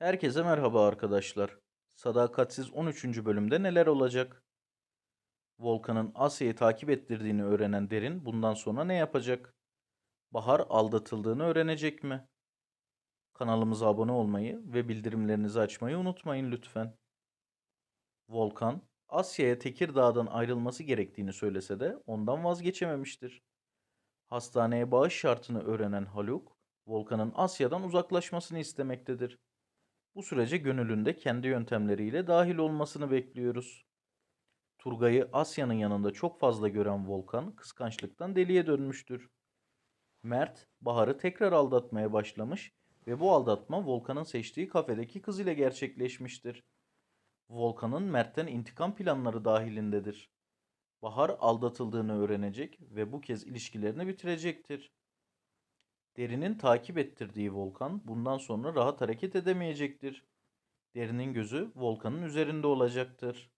Herkese merhaba arkadaşlar. Sadakatsiz 13. bölümde neler olacak? Volkan'ın Asya'yı takip ettirdiğini öğrenen Derin bundan sonra ne yapacak? Bahar aldatıldığını öğrenecek mi? Kanalımıza abone olmayı ve bildirimlerinizi açmayı unutmayın lütfen. Volkan, Asya'ya Tekirdağ'dan ayrılması gerektiğini söylese de ondan vazgeçememiştir. Hastaneye bağış şartını öğrenen Haluk, Volkan'ın Asya'dan uzaklaşmasını istemektedir. Bu sürece gönülünde kendi yöntemleriyle dahil olmasını bekliyoruz. Turgay'ı Asya'nın yanında çok fazla gören Volkan kıskançlıktan deliye dönmüştür. Mert, Bahar'ı tekrar aldatmaya başlamış ve bu aldatma Volkan'ın seçtiği kafedeki kız ile gerçekleşmiştir. Volkan'ın Mert'ten intikam planları dahilindedir. Bahar aldatıldığını öğrenecek ve bu kez ilişkilerini bitirecektir. Derinin takip ettirdiği Volkan bundan sonra rahat hareket edemeyecektir. Derinin gözü Volkan'ın üzerinde olacaktır.